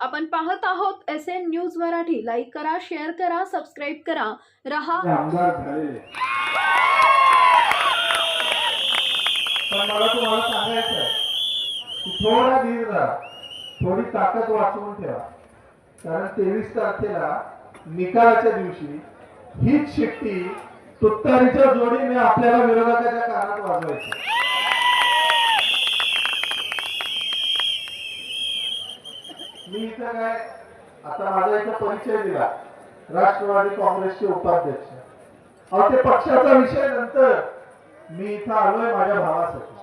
आपण पाहत आहोत S N news Marathi. Like करा शेअर करा सबस्क्राईब करा. रहा. मला तुम्हाला सांगायचं थोडा धीर राहा. थोडी ताकद वाचवून ठेवा. कारण तेवीस तारखेला निकालाच्या दिवशी हीच शिट्टी तुत्तारीच्या जोडीने आपल्याला विरोधकाच्या कानात वाजवायची. शिक्षक आहे आता माझा इथं परिचय दिला. राष्ट्रवादी काँग्रेसचे उपाध्यक्ष. अहो ते पक्षाचा विषय नंतर मी इथं आलोय माझ्या भावासाठी.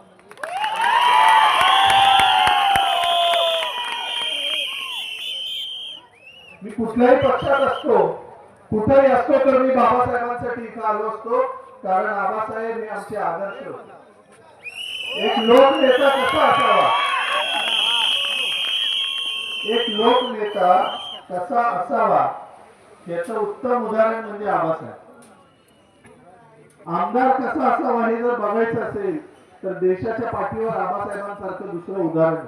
मी कुठल्याही पक्षात असतो कुठेही असतो तर मी बाबासाहेबांसाठी इथं आलो असतो कारण आबासाहेब हे आमचे आदर्श होते. एक लोकनेता कसा असावा? एक लोकनेता कसा असावा याचं उत्तम उदाहरण म्हणजे आबासाहेब. आमदार कसा असावा हे जर बघायचं असेल तर देशाच्या पाठीवर आबासाहेबांसारखं दुसरं उदाहरण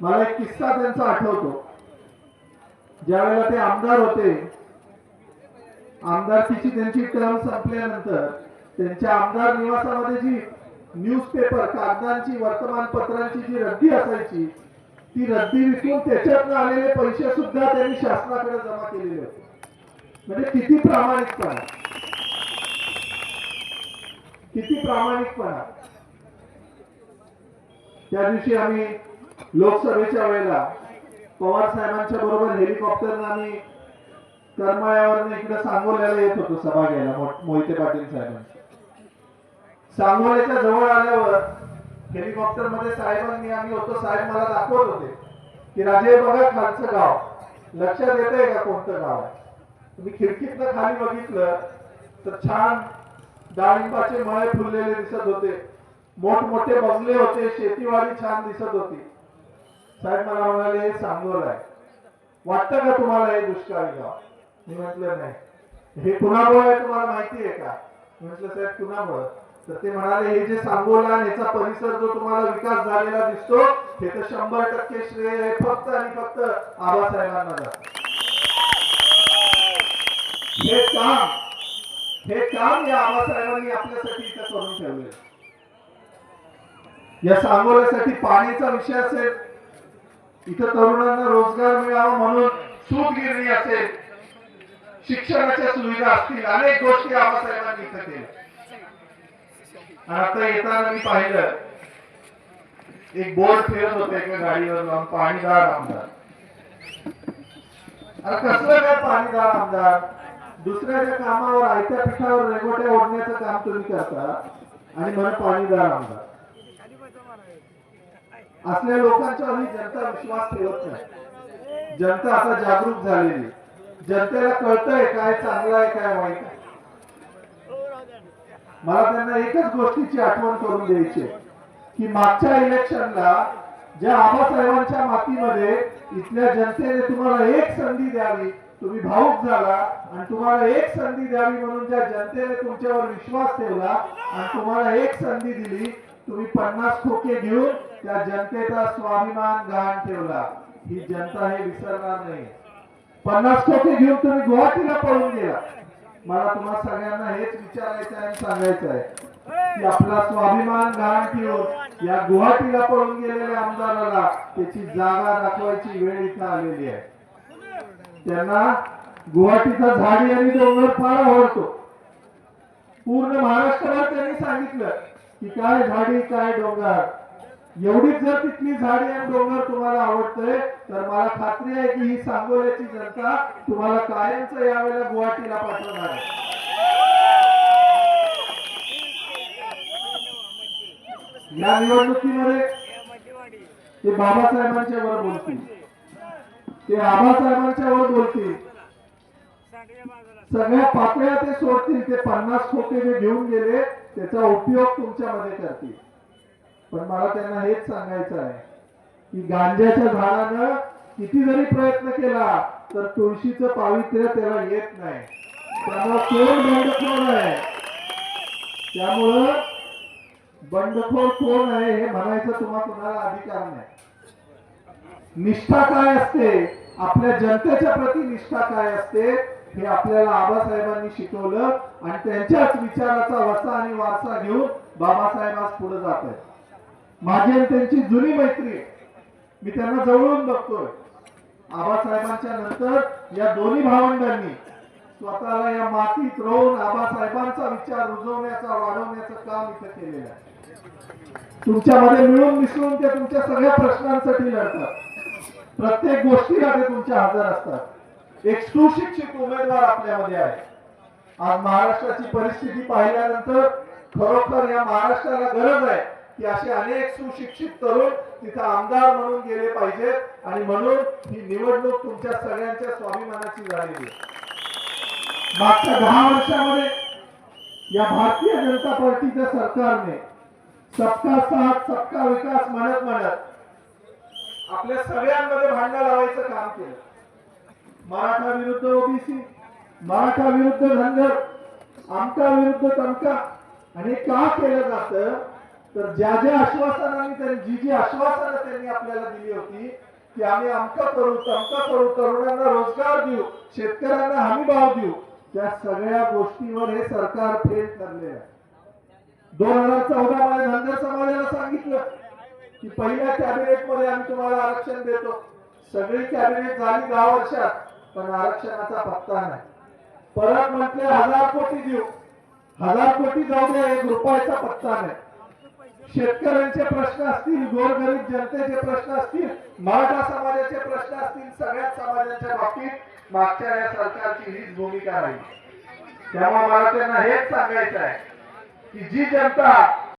मला एक किस्सा त्यांचा आठवतो. ज्यावेळेला ते आमदार होते आमदारकीची त्यांची टर्म संपल्यानंतर त्यांच्या आमदार निवासामध्ये जी न्यूजपेपर कागदांची वर्तमानपत्रांची जी रद्दी असायची ती रद्दी विकून त्याच्यातनं आलेले पैसे सुद्धा त्यांनी शासनाकडे जमा केलेले होते. म्हणजे किती प्रामाणिकपणा. किती प्रामाणिकपणा. त्या दिवशी आम्ही लोकसभेच्या वेळेला पवार साहेबांच्या बरोबर हेलिकॉप्टरनं आम्ही करमाळ्यावरनं इकडे सांगोल्याला येत होतो सभा घ्यायला मोहिते पाटील साहेबांची सांगोल्याच्या जवळ आल्यावर हेलिकॉप्टरमध्ये साहेबांनी आम्ही होतो साहेब मला दाखवत होते की राजे बघा खालचं गाव. लक्षात येतंय का कोणतं गाव? आहे तुम्ही खिडकीतनं खाली बघितलं तर छान डाळिंबाचे मळे फुललेले दिसत होते. मोठमोठे बंगले होते शेतीवाडी छान दिसत होती. साहेब मला म्हणाले हे सांगोल आहे वाटतं का तुम्हाला हे दुष्काळी गाव? मी म्हटलं नाही. हे कुणामुळे तुम्हाला माहिती आहे का? मी म्हटलं साहेब कुणामुळे? तर ते म्हणाले हे जे सांगोला याचा परिसर जो तुम्हाला विकास झालेला दिसतो हे तर शंभर टक्के श्रेय फक्त आणि फक्त आबासाहेबांना जात हे काम हे काम या आबासाहेबांनी आपल्यासाठी इथं करून ठेवले या सांगोल्यासाठी पाण्याचा विषय असेल इथं तरुणांना रोजगार मिळावा म्हणून सूतगिरणी असेल शिक्षणाच्या सुविधा असतील अनेक गोष्टी आबासाहेबांनी इथं केल्या. आता येताना मी पाहिलं एक बोर्ड फिरत होते एका गाडीवर जाऊन पाणीदार आमदार. अरे कसलं काय पाणीदार आमदार? दुसऱ्याच्या कामावर आयत्या पिठावर रेगोट्या ओढण्याचं काम तुम्ही करता आणि मला पाणीदार आमदार. असल्या लोकांच्यावर ही जनता विश्वास ठेवत नाही. जनता आता जागरूक झालेली जनतेला कळतंय काय चांगलं आहे काय वाईट आहे. मला त्यांना एकच गोष्टीची आठवण करून द्यायची की मागच्या इलेक्शनला ज्या आबासाहेबांच्या मातीमध्ये इथल्या जनतेने तुम्हाला एक संधी द्यावी तुम्ही भाऊक झाला आणि तुम्हाला एक संधी द्यावी म्हणून ज्या जनतेने तुमच्यावर विश्वास ठेवला आणि तुम्हाला एक संधी दिली तुम्ही पन्नास खोके घेऊन त्या जनतेचा स्वाभिमान गहाण ठेवला. ही जनता हे विसरणार नाही. पन्नास खोके घेऊन तुम्ही गुवाहाटीला पळून गेला. मला तुम्हा सगळ्यांना हेच विचारायचं आहे आणि सांगायचं आहे की आपला स्वाभिमान गहाण ठेवून या गुवाहाटीला पळून गेलेल्या आमदाराला त्याची जागा दाखवायची वेळ इथं आलेली आहे. त्यांना गुवाहाटीचा झाडी आणि डोंगर फार आवडतो. पूर्ण महाराष्ट्राला त्यांनी सांगितलं की काय झाडी काय डोंगर. एवढीच जर तिथली झाडी आणि डोंगर तुम्हाला आवडतंय तर मला खात्री आहे की ही सांगोल्याची जनता तुम्हाला कायमच यावेळेला गुवाहाटीला पाठवणार आहे. या निवडणुकीमध्ये ते बाबासाहेबांच्या वर बोलतील. ते आबासाहेबांच्या वर बोलतील. सगळ्या पातळ्या ते सोडतील ते पन्नास खोके जे घेऊन गेले त्याचा उपयोग तुमच्यामध्ये करतील. पण मला त्यांना हेच सांगायचं आहे की गांजाच्या झाडानं किती जरी प्रयत्न केला तर तुळशीचं पावित्र्य त्याला येत नाही. त्यामुळे कोण बंडखोर आहे? त्यामुळं बंडखोर कोण आहे हे म्हणायचं तुम्हाला कुणाला अधिकार नाही. निष्ठा काय असते? आपल्या जनतेच्या प्रती निष्ठा काय असते? हे आपल्याला आबासाहेबांनी शिकवलं आणि त्यांच्याच विचाराचा वसा आणि वारसा घेऊन बाबासाहेब आज पुढे जात आहेत. माझी आणि त्यांची जुनी मैत्री मी त्यांना जवळून बघतोय. आबासाहेबांच्या नंतर या दोन्ही भावंडांनी स्वतःला या मातीत राहून आबासाहेबांचा विचार रुजवण्याचा वाढवण्याचं काम इथं केलेलं आहे. तुमच्यामध्ये मिळून मिसळून ते तुमच्या सगळ्या प्रश्नांसाठी लढतात. प्रत्येक गोष्टीला ते तुमच्या हजर असतात. एक सुशिक्षित उमेदवार आपल्यामध्ये आहे. आज महाराष्ट्राची परिस्थिती पाहिल्यानंतर खरोखर या महाराष्ट्राला गरज आहे. की असे अनेक सुशिक्षित तरुण तिथं आमदार म्हणून गेले पाहिजेत. आणि म्हणून ही निवडणूक तुमच्या सगळ्यांच्या स्वाभिमानाची झालेली मागच्या दहा वर्षामध्ये या भारतीय जनता पार्टीच्या सरकारने सबका साथ सबका विकास म्हणत म्हणत आपल्या सगळ्यांमध्ये भांडण लावायचं काम केलं. मराठा विरुद्ध ओबीसी मराठा विरुद्ध धनगर आमका विरुद्ध तमका. आणि का केलं जातं? तर ज्या ज्या आश्वासनांनी त्यांनी जी जी आश्वासनं त्यांनी आपल्याला दिली होती की आम्ही अमका करू तमकं करू तरुणांना रोजगार देऊ शेतकऱ्यांना हमी भाव देऊ त्या सगळ्या गोष्टीवर हे सरकार फेल ठरले आहे. दोन हजार चौदा मध्ये धनगर समाजाला सांगितलं की पहिल्या कॅबिनेटमध्ये आम्ही तुम्हाला आरक्षण देतो. सगळी कॅबिनेट झाली दहा वर्षात पण आरक्षणाचा पत्ता नाही. परत म्हटले हजार कोटी देऊ. हजार कोटी जाऊ दे एक रुपयाचा पत्ता नाही. शेतकऱ्यांचे प्रश्न असतील गोरगरीब जनतेचे प्रश्न असतील मराठा समाजाचे प्रश्न असतील सगळ्याच समाजाच्या बाबतीत मागच्या या सरकारची हीच भूमिका राहील. त्यामुळे मला त्यांना हेच सांगायचं आहे की जी जनता